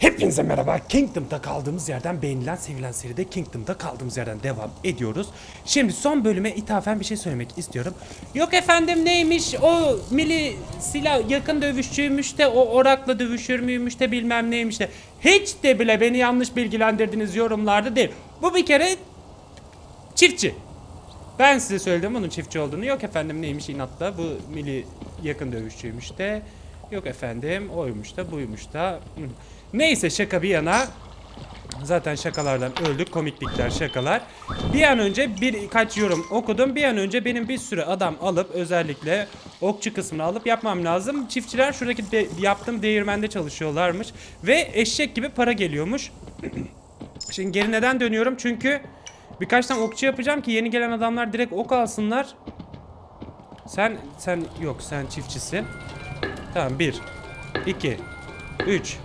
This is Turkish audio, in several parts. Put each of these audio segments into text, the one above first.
Hepinize merhaba. Kingdom'da kaldığımız yerden beğenilen sevilen seride Kingdom'da kaldığımız yerden devam ediyoruz. Şimdi son bölüme ithafen bir şey söylemek istiyorum. Yok efendim neymiş o mili silah yakın dövüşçüymüş de o orakla dövüşür müymüş de bilmem neymiş de. Hiç de bile beni yanlış bilgilendirdiniz yorumlarda değil. Bu bir kere çiftçi. Ben size söyledim onun çiftçi olduğunu. Yok efendim neymiş inatla bu mili yakın dövüşçüymüş de. Yok efendim oymuş da buymuş da. Neyse şaka bir yana. Zaten şakalardan öldük. Komiklikler şakalar. Bir an önce birkaç yorum okudum. Bir an önce benim bir sürü adam alıp özellikle okçu kısmını alıp yapmam lazım. Çiftçiler şuradaki de, yaptığım değirmende çalışıyorlarmış. Ve eşek gibi para geliyormuş. Şimdi geri neden dönüyorum? Çünkü birkaç tane okçu yapacağım ki yeni gelen adamlar direkt ok alsınlar. Sen sen yok sen çiftçisin. Tamam 1 2 3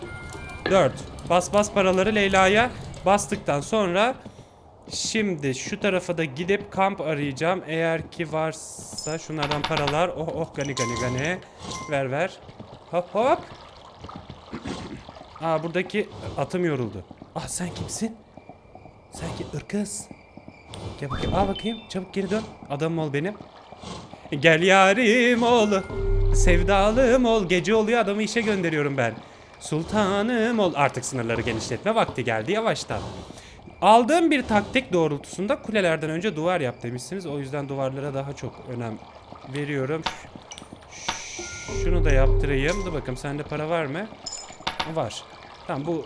4 Bas bas paraları Leyla'ya bastıktan sonra Şimdi şu tarafa da gidip kamp arayacağım. Eğer ki varsa şunlardan paralar. Oh oh gani gani gani. Ver ver. Hop hop. Aa buradaki atım yoruldu. Ah sen kimsin? Sen ki ırkız. Gel bakayım. Al bakayım. Çabuk geri dön. Adamım ol benim. Gel yarim ol. Sevdalım ol. Gece oluyor adamı işe gönderiyorum ben. Sultanım ol. Artık sınırları genişletme vakti geldi yavaştan. Aldığım bir taktik doğrultusunda kulelerden önce duvar yap demişsiniz. O yüzden duvarlara daha çok önem veriyorum. Şunu da yaptırayım. Dur bakalım sende para var mı? Var. Tamam bu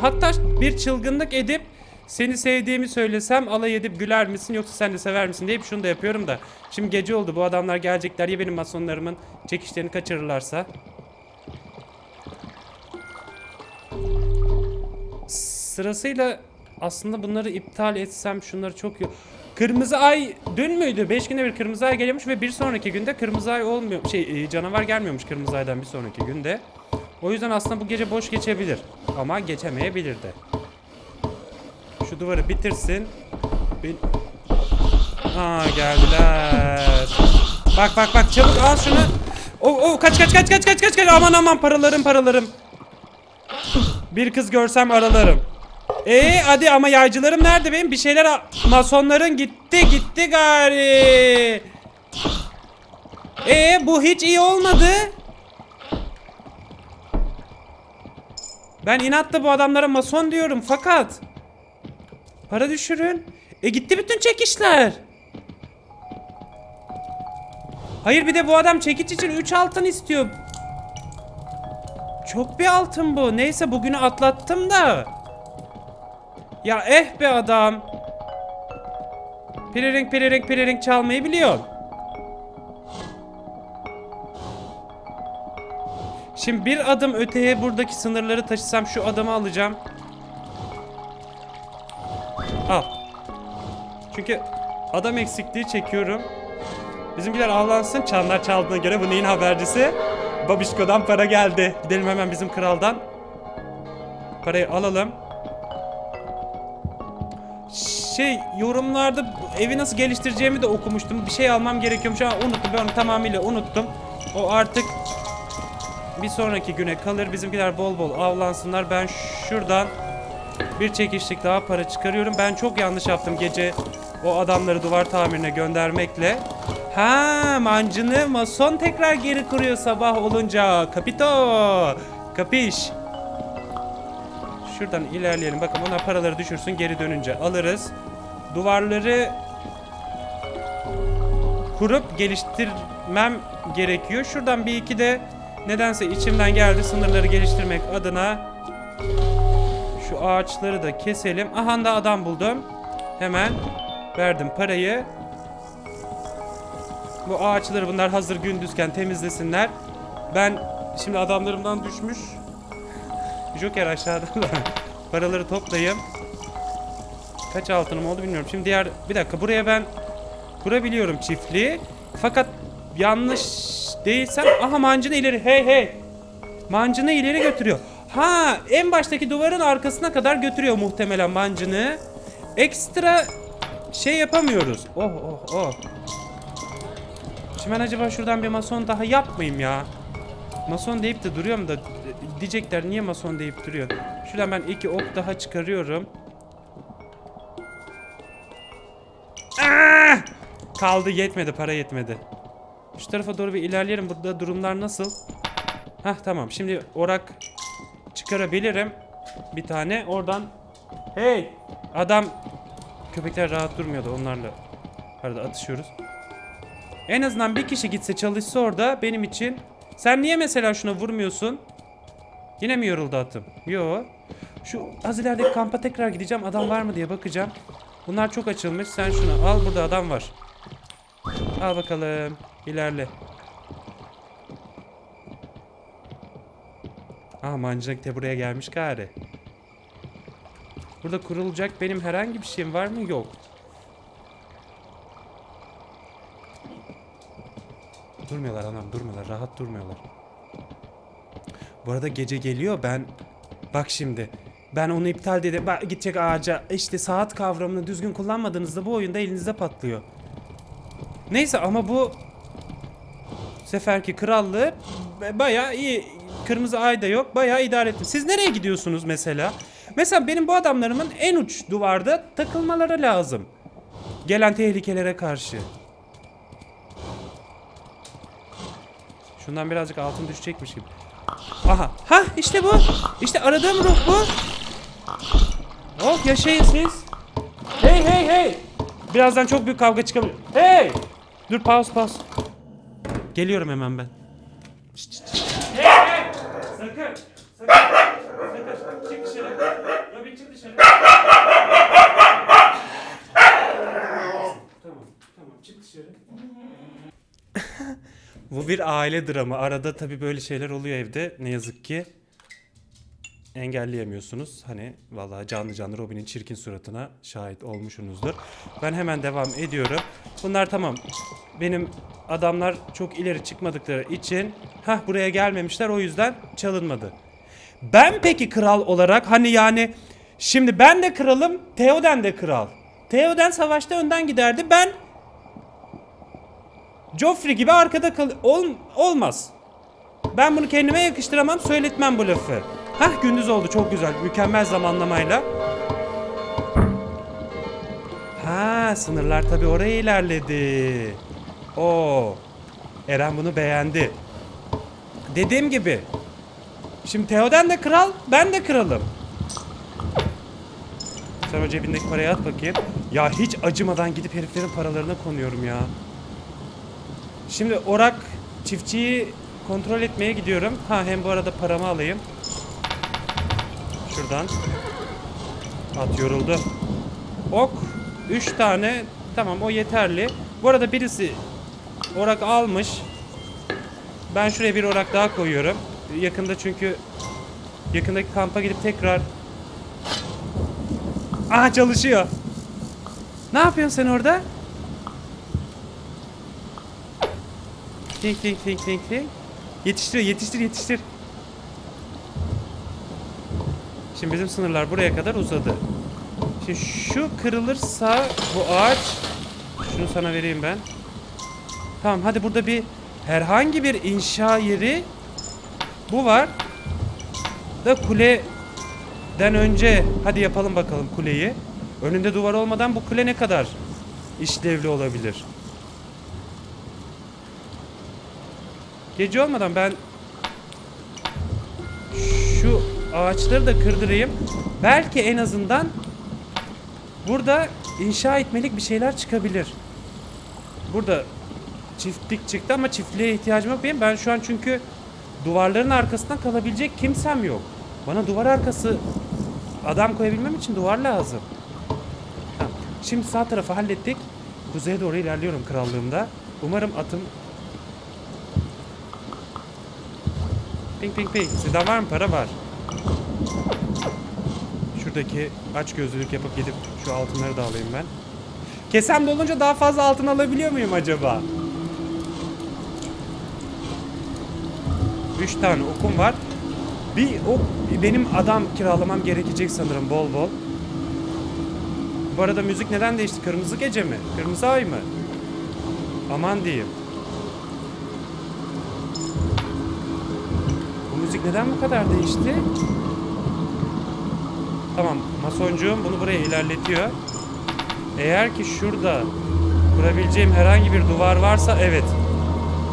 hatta bir çılgınlık edip seni sevdiğimi söylesem alay edip güler misin yoksa sen de sever misin deyip şunu da yapıyorum da. Şimdi gece oldu bu adamlar gelecekler ya benim masonlarımın çekişlerini kaçırırlarsa. Sırasıyla aslında bunları iptal etsem şunları çok. Kırmızı ay dün müydü? 5 günde bir kırmızı ay geliyormuş ve bir sonraki günde kırmızı ay olmuyor. Şey e, canavar gelmiyormuş kırmızı aydan bir sonraki günde. O yüzden aslında bu gece boş geçebilir. Ama geçemeyebilir de. Şu duvarı bitirsin. Bin... Aa geldiler. Bak bak bak çabuk al şunu. Oh oh kaç kaç kaç kaç kaç kaç kaç aman aman paralarım paralarım. Bir kız görsem aralarım. Ee hadi ama yaycılarım nerede benim? Bir şeyler masonların gitti gitti gari. Ee bu hiç iyi olmadı. Ben inatla bu adamlara mason diyorum fakat para düşürün. E gitti bütün çekişler. Hayır bir de bu adam çekiç için 3 altın istiyor. Çok bir altın bu. Neyse bugünü atlattım da. Ya eh be adam. Piriring piriring piriring çalmayı biliyor. Şimdi bir adım öteye buradaki sınırları taşısam şu adamı alacağım. Çünkü adam eksikliği çekiyorum. Bizimkiler avlansın. Çanlar çaldığına göre bu neyin habercisi? Babişko'dan para geldi. Gidelim hemen bizim kraldan. Parayı alalım. Şey yorumlarda evi nasıl geliştireceğimi de okumuştum. Bir şey almam gerekiyormuş ama unuttum. Ben onu tamamıyla unuttum. O artık bir sonraki güne kalır. Bizimkiler bol bol avlansınlar. Ben şuradan bir çekişlik daha para çıkarıyorum. Ben çok yanlış yaptım gece o adamları duvar tamirine göndermekle. Ha, mancını mason tekrar geri kuruyor sabah olunca. Kapito. Kapiş. Şuradan ilerleyelim. Bakın ona paraları düşürsün geri dönünce alırız. Duvarları kurup geliştirmem gerekiyor. Şuradan bir iki de nedense içimden geldi sınırları geliştirmek adına şu ağaçları da keselim. Aha da adam buldum. Hemen verdim parayı. Bu ağaçları bunlar hazır gündüzken temizlesinler. Ben şimdi adamlarımdan düşmüş. Joker aşağıda. Paraları toplayayım. Kaç altınım oldu bilmiyorum. Şimdi diğer bir dakika buraya ben kurabiliyorum çiftliği. Fakat yanlış değilsem aha mancını ileri hey hey. Mancını ileri götürüyor. Ha en baştaki duvarın arkasına kadar götürüyor muhtemelen mancını. Ekstra şey yapamıyoruz. Oh oh oh. Şimdi ben acaba şuradan bir mason daha yapmayayım ya. Mason deyip de duruyorum da diyecekler niye mason deyip duruyor. Şuradan ben iki ok daha çıkarıyorum. Ah! Kaldı yetmedi para yetmedi. Şu tarafa doğru bir ilerleyelim. Burada durumlar nasıl? Hah tamam. Şimdi orak çıkarabilirim. Bir tane. Oradan. Hey! Adam köpekler rahat durmuyordu. Onlarla arada atışıyoruz. En azından bir kişi gitse çalışsa orada benim için. Sen niye mesela şuna vurmuyorsun? Yine mi yoruldu atım? Yo. Şu az ilerideki kampa tekrar gideceğim. Adam var mı diye bakacağım. Bunlar çok açılmış. Sen şunu al. Burada adam var. Al bakalım. İlerle. Ah mancınık de buraya gelmiş gari. Burada kurulacak benim herhangi bir şeyim var mı? Yok. Durmuyorlar anam durmuyorlar. Rahat durmuyorlar. Bu arada gece geliyor ben... Bak şimdi. Ben onu iptal dedim. Bak gidecek ağaca. İşte saat kavramını düzgün kullanmadığınızda bu oyunda elinizde patlıyor. Neyse ama bu seferki krallığı baya iyi. Kırmızı ay da yok. Bayağı idare ettim. Siz nereye gidiyorsunuz mesela? Mesela benim bu adamlarımın en uç duvarda takılmaları lazım. Gelen tehlikelere karşı. Şundan birazcık altın düşecekmiş gibi. Aha. Ha işte bu. İşte aradığım ruh bu. Oh yaşayın siz. Hey hey hey. Birazdan çok büyük kavga çıkabilir. Hey. Dur pause pause. Geliyorum hemen ben. Hey hey. Sakın. Sakın. Sakın. Çık dışarı. Robin çık dışarı. Tamam. Tamam çık dışarı. Bu bir aile dramı. Arada tabii böyle şeyler oluyor evde. Ne yazık ki engelleyemiyorsunuz. Hani vallahi canlı canlı Robin'in çirkin suratına şahit olmuşsunuzdur. Ben hemen devam ediyorum. Bunlar tamam. Benim adamlar çok ileri çıkmadıkları için ha buraya gelmemişler o yüzden çalınmadı. Ben peki kral olarak hani yani şimdi ben de kralım, Theoden de kral. Theoden savaşta önden giderdi. Ben Joffrey gibi arkada kal ol olmaz. Ben bunu kendime yakıştıramam, söyletmem bu lafı. Hah gündüz oldu çok güzel, mükemmel zamanlamayla. Ha sınırlar tabii oraya ilerledi. Oo. Eren bunu beğendi. Dediğim gibi. Şimdi Theoden de kral, ben de kralım. Sen o cebindeki parayı at bakayım. Ya hiç acımadan gidip heriflerin paralarına konuyorum ya. Şimdi Orak çiftçiyi kontrol etmeye gidiyorum. Ha hem bu arada paramı alayım. Şuradan. At yoruldu. Ok. 3 tane. Tamam o yeterli. Bu arada birisi orak almış. Ben şuraya bir orak daha koyuyorum. Yakında çünkü yakındaki kampa gidip tekrar Aha çalışıyor. Ne yapıyorsun sen orada? Think think think think think. Yetiştir yetiştir yetiştir. Şimdi bizim sınırlar buraya kadar uzadı. Şimdi şu kırılırsa bu ağaç şunu sana vereyim ben. Tamam hadi burada bir herhangi bir inşa yeri bu var. Da kuleden önce hadi yapalım bakalım kuleyi. Önünde duvar olmadan bu kule ne kadar işlevli olabilir? Gece olmadan ben şu ağaçları da kırdırayım. Belki en azından burada inşa etmelik bir şeyler çıkabilir. Burada çiftlik çıktı ama çiftliğe ihtiyacım yok benim. Ben şu an çünkü duvarların arkasından kalabilecek kimsem yok. Bana duvar arkası adam koyabilmem için duvar lazım. Şimdi sağ tarafı hallettik. Kuzeye doğru ilerliyorum krallığımda. Umarım atım Ping ping ping. Sizden var mı para? Var. Şuradaki aç gözlülük yapıp gidip şu altınları da alayım ben. Kesem dolunca daha fazla altın alabiliyor muyum acaba? 3 tane okum var. Bir ok benim adam kiralamam gerekecek sanırım bol bol. Bu arada müzik neden değişti? Kırmızı gece mi? Kırmızı ay mı? Aman diyeyim. Neden bu kadar değişti? Tamam masoncuğum bunu buraya ilerletiyor. Eğer ki şurada kurabileceğim herhangi bir duvar varsa evet.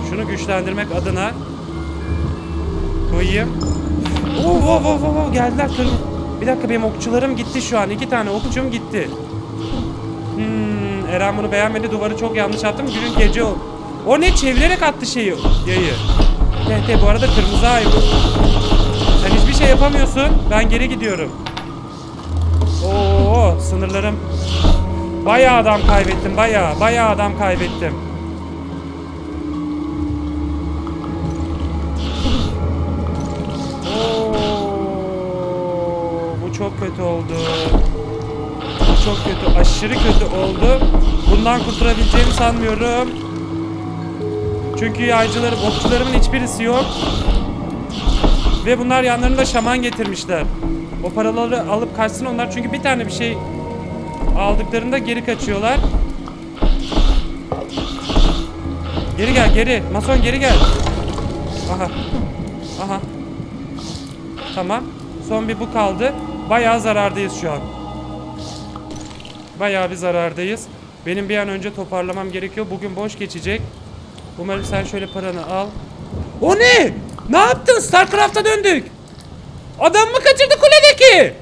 Şunu güçlendirmek adına koyayım. Oo, oo, oo, oo, geldiler kırmızı. Bir dakika benim okçularım gitti şu an. İki tane okçum gitti. Hmm, Eren bunu beğenmedi. Duvarı çok yanlış attım. Günün gece o. O ne çevirerek attı şeyi yayı. TT bu arada kırmızı ay bu. Sen hiçbir şey yapamıyorsun. Ben geri gidiyorum. Oo sınırlarım. Bayağı adam kaybettim. Bayağı bayağı adam kaybettim. Oo, bu çok kötü oldu. Bu çok kötü. Aşırı kötü oldu. Bundan kurtulabileceğimi sanmıyorum. Çünkü yaycılarım, okçularımın hiçbirisi yok. Ve bunlar yanlarında şaman getirmişler. O paraları alıp kaçsın onlar çünkü bir tane bir şey aldıklarında geri kaçıyorlar. Geri gel geri. Mason geri gel. Aha. Aha. Tamam. Son bir bu kaldı. Bayağı zarardayız şu an. Bayağı bir zarardayız. Benim bir an önce toparlamam gerekiyor. Bugün boş geçecek. Umarım sen şöyle paranı al. O ne? Ne yaptın? Starcraft'a döndük. Adam mı kaçırdı kuledeki?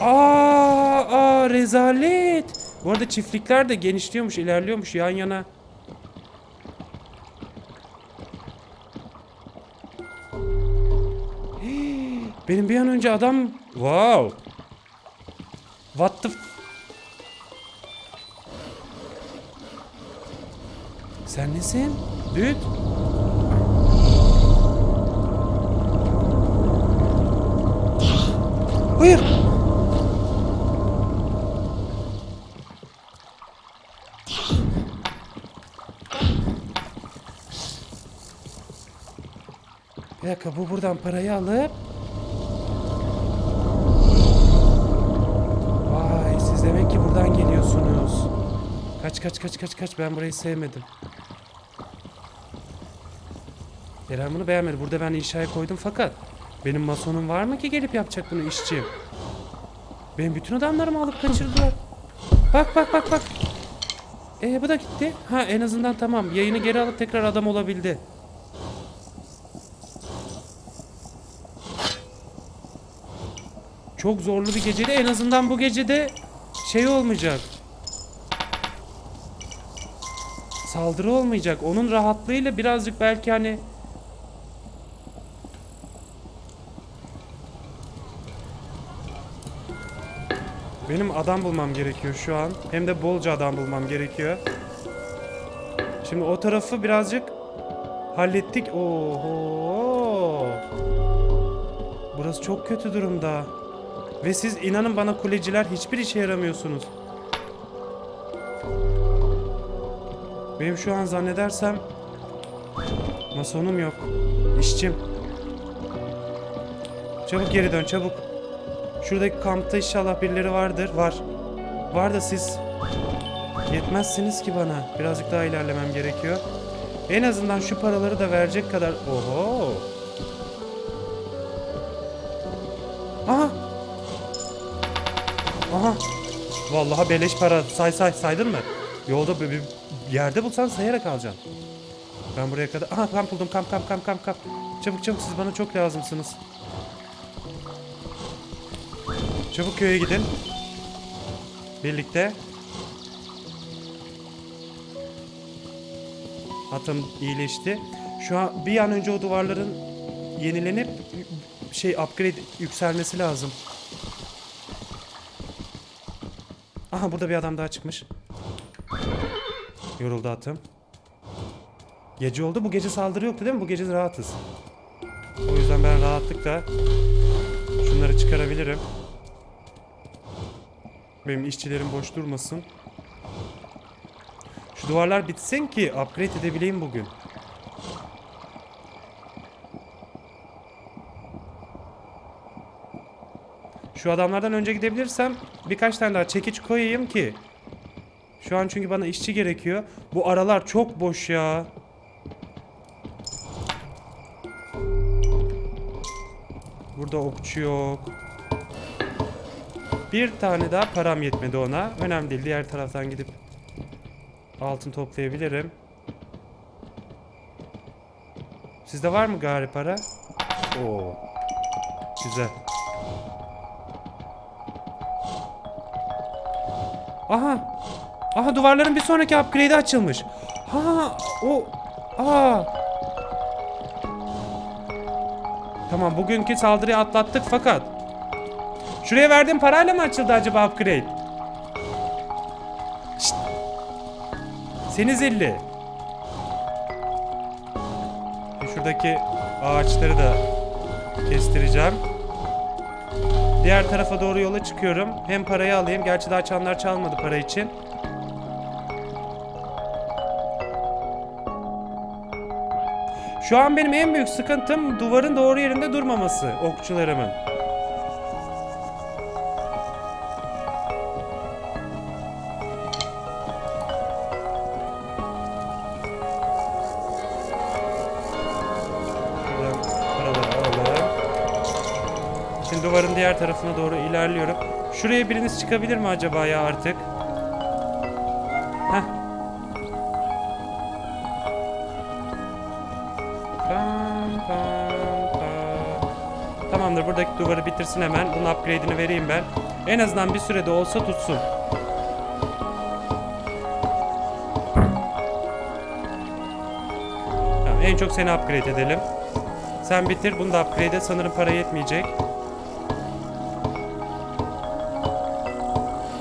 Aa, aa rezalet. Bu arada çiftlikler de genişliyormuş, ilerliyormuş yan yana. Benim bir an önce adam... Wow. What the... Sen nesin? Düt. Hayır. Bir dakika bu buradan parayı alıp Kaç kaç kaç kaç kaç ben burayı sevmedim. Eren bunu beğenmedi. Burada ben inşaya koydum fakat benim masonum var mı ki gelip yapacak bunu işçi? Benim bütün adamlarımı alıp kaçırdılar. Bak bak bak bak. Ee bu da gitti. Ha en azından tamam. Yayını geri alıp tekrar adam olabildi. Çok zorlu bir geceydi. En azından bu gecede şey olmayacak. Saldırı olmayacak. Onun rahatlığıyla birazcık belki hani Benim adam bulmam gerekiyor şu an. Hem de bolca adam bulmam gerekiyor. Şimdi o tarafı birazcık hallettik. Oho. Burası çok kötü durumda. Ve siz inanın bana kuleciler hiçbir işe yaramıyorsunuz. Benim şu an zannedersem masonum yok. İşçim. Çabuk geri dön çabuk. Şuradaki kampta inşallah birileri vardır. Var. Var da siz yetmezsiniz ki bana. Birazcık daha ilerlemem gerekiyor. En azından şu paraları da verecek kadar... Oho. Aha. Aha. Vallahi beleş para. Say say saydın mı? Yolda bir, yerde bulsan sayarak alacaksın. Ben buraya kadar... Aha kamp buldum kamp kamp kamp kamp kamp. Çabuk çabuk siz bana çok lazımsınız. Çabuk köye gidin. Birlikte. Atım iyileşti. Şu an bir an önce o duvarların yenilenip şey upgrade yükselmesi lazım. Aha burada bir adam daha çıkmış. Yoruldu atım. Gece oldu. Bu gece saldırı yoktu değil mi? Bu gece rahatız. O yüzden ben rahatlıkla şunları çıkarabilirim. Benim işçilerim boş durmasın. Şu duvarlar bitsin ki upgrade edebileyim bugün. Şu adamlardan önce gidebilirsem birkaç tane daha çekiç koyayım ki. Şu an çünkü bana işçi gerekiyor. Bu aralar çok boş ya. Burada okçu yok. Bir tane daha param yetmedi ona. Önemli değil. Diğer taraftan gidip altın toplayabilirim. Sizde var mı gari para? Oo. Güzel. Aha. Aha duvarların bir sonraki upgrade'i açılmış. Ha o. Aa. Tamam bugünkü saldırıyı atlattık fakat Şuraya verdiğim parayla mı açıldı acaba upgrade? Şşt. Seni zilli. Şuradaki ağaçları da kestireceğim. Diğer tarafa doğru yola çıkıyorum. Hem parayı alayım. Gerçi daha çanlar çalmadı para için. Şu an benim en büyük sıkıntım duvarın doğru yerinde durmaması okçularımın. Şimdi duvarın diğer tarafına doğru ilerliyorum. Şuraya biriniz çıkabilir mi acaba ya artık? Duvarı bitirsin hemen. Bunun upgrade'ini vereyim ben. En azından bir sürede olsa tutsun. Tamam, en çok seni upgrade edelim. Sen bitir bunu da upgrade et. Sanırım para yetmeyecek.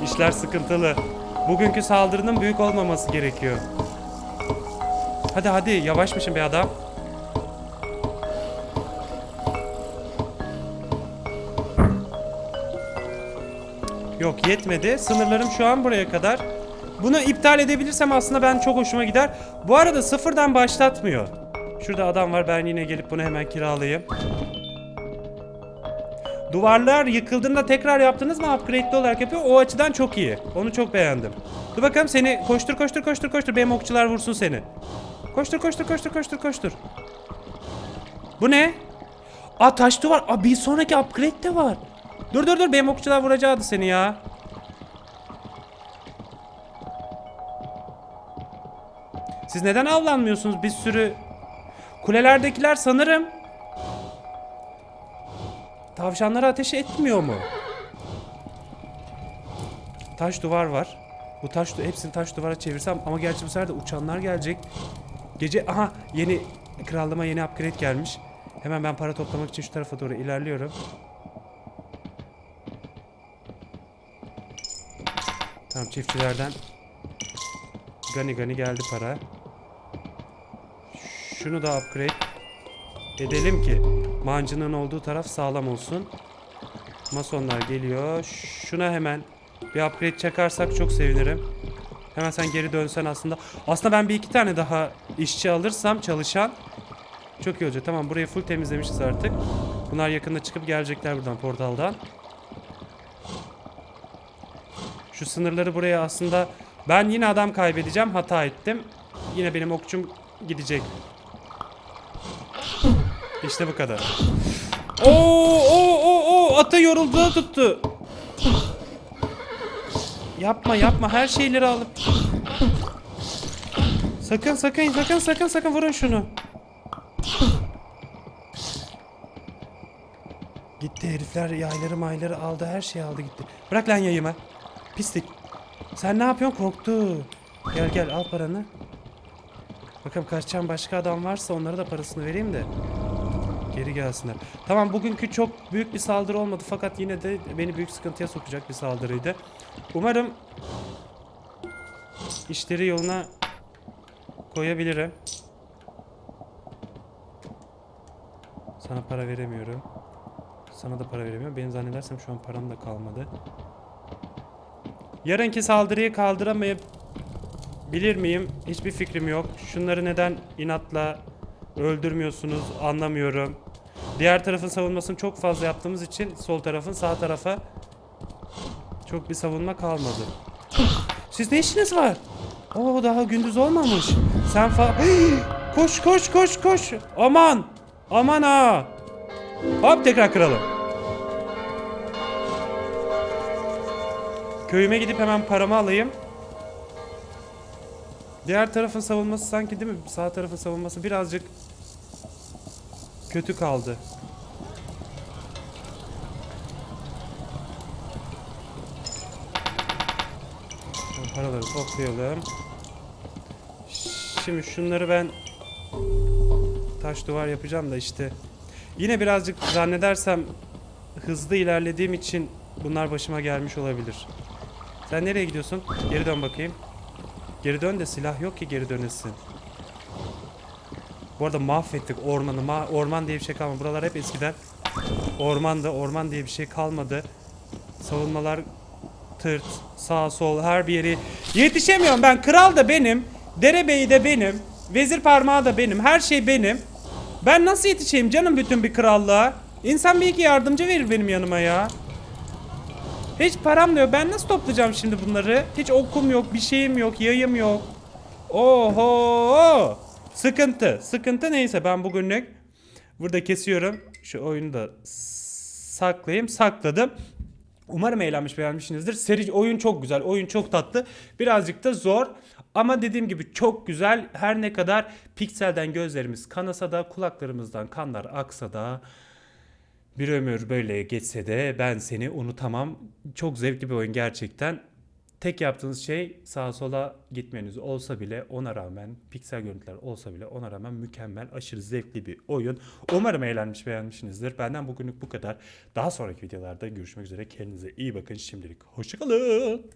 İşler sıkıntılı. Bugünkü saldırının büyük olmaması gerekiyor. Hadi hadi yavaşmışım bir adam. Yok yetmedi. Sınırlarım şu an buraya kadar. Bunu iptal edebilirsem aslında ben çok hoşuma gider. Bu arada sıfırdan başlatmıyor. Şurada adam var ben yine gelip bunu hemen kiralayayım. Duvarlar yıkıldığında tekrar yaptınız mı upgrade'li olarak yapıyor. O açıdan çok iyi. Onu çok beğendim. Dur bakalım seni koştur koştur koştur koştur. Benim okçular vursun seni. Koştur koştur koştur koştur koştur. Bu ne? Aa taş duvar. Aa bir sonraki upgrade de var. Dur dur dur benim okçular vuracaktı seni ya. Siz neden avlanmıyorsunuz? Bir sürü kulelerdekiler sanırım tavşanlara ateş etmiyor mu? Taş duvar var. Bu taş du- hepsini taş duvara çevirsem ama gerçi bu sefer de uçanlar gelecek. Gece aha yeni krallığıma yeni upgrade gelmiş. Hemen ben para toplamak için şu tarafa doğru ilerliyorum. Tamam çiftçilerden gani gani geldi para. Şunu da upgrade edelim ki mancının olduğu taraf sağlam olsun. Masonlar geliyor. Şuna hemen bir upgrade çakarsak çok sevinirim. Hemen sen geri dönsen aslında. Aslında ben bir iki tane daha işçi alırsam çalışan çok iyi olacak. Tamam burayı full temizlemişiz artık. Bunlar yakında çıkıp gelecekler buradan portaldan. Şu sınırları buraya aslında ben yine adam kaybedeceğim. Hata ettim. Yine benim okçum gidecek. İşte bu kadar. Oo oo oo oo ata yorulduğu tuttu. Yapma yapma her şeyleri alıp. Sakın sakın sakın sakın sakın vurun şunu. Gitti herifler yayları mayları aldı her şeyi aldı gitti. Bırak lan yayımı. Pislik. Sen ne yapıyorsun korktu. Gel gel al paranı. Bakalım kaçacağım başka adam varsa onlara da parasını vereyim de. Geri gelsinler. Tamam bugünkü çok büyük bir saldırı olmadı fakat yine de beni büyük sıkıntıya sokacak bir saldırıydı. Umarım işleri yoluna koyabilirim. Sana para veremiyorum. Sana da para veremiyorum. Benim zannedersem şu an param da kalmadı. Yarınki saldırıyı kaldıramayabilir miyim? Hiçbir fikrim yok. Şunları neden inatla öldürmüyorsunuz anlamıyorum. Diğer tarafın savunmasını çok fazla yaptığımız için sol tarafın sağ tarafa çok bir savunma kalmadı. Siz ne işiniz var? Oo daha gündüz olmamış. Sen fa... koş koş koş koş. Aman. Aman ha. Hop tekrar kıralım. Köyüme gidip hemen paramı alayım. Diğer tarafın savunması sanki değil mi? Sağ tarafın savunması birazcık kötü kaldı. Paraları toplayalım. Şimdi şunları ben taş duvar yapacağım da işte. Yine birazcık zannedersem hızlı ilerlediğim için bunlar başıma gelmiş olabilir. Sen nereye gidiyorsun? Geri dön bakayım. Geri dön de silah yok ki geri dönesin. Bu arada mahvettik ormanı. Ma orman diye bir şey kalmadı. Buralar hep eskiden ormanda. Orman diye bir şey kalmadı. Savunmalar tırt, sağ sol her bir yeri. Yetişemiyorum ben. Kral da benim. Derebeyi de benim. Vezir parmağı da benim. Her şey benim. Ben nasıl yetişeyim canım bütün bir krallığa? İnsan bir iki yardımcı verir benim yanıma ya. Hiç param da yok. Ben nasıl toplayacağım şimdi bunları? Hiç okum yok, bir şeyim yok, yayım yok. Oho! Sıkıntı. Sıkıntı neyse ben bugünlük burada kesiyorum. Şu oyunu da saklayayım. Sakladım. Umarım eğlenmiş beğenmişsinizdir. Seri oyun çok güzel. Oyun çok tatlı. Birazcık da zor. Ama dediğim gibi çok güzel. Her ne kadar pikselden gözlerimiz kanasa da kulaklarımızdan kanlar aksa da bir ömür böyle geçse de ben seni unutamam. Çok zevkli bir oyun gerçekten. Tek yaptığınız şey sağa sola gitmeniz olsa bile ona rağmen piksel görüntüler olsa bile ona rağmen mükemmel aşırı zevkli bir oyun. Umarım eğlenmiş beğenmişsinizdir. Benden bugünlük bu kadar. Daha sonraki videolarda görüşmek üzere. Kendinize iyi bakın. Şimdilik hoşçakalın.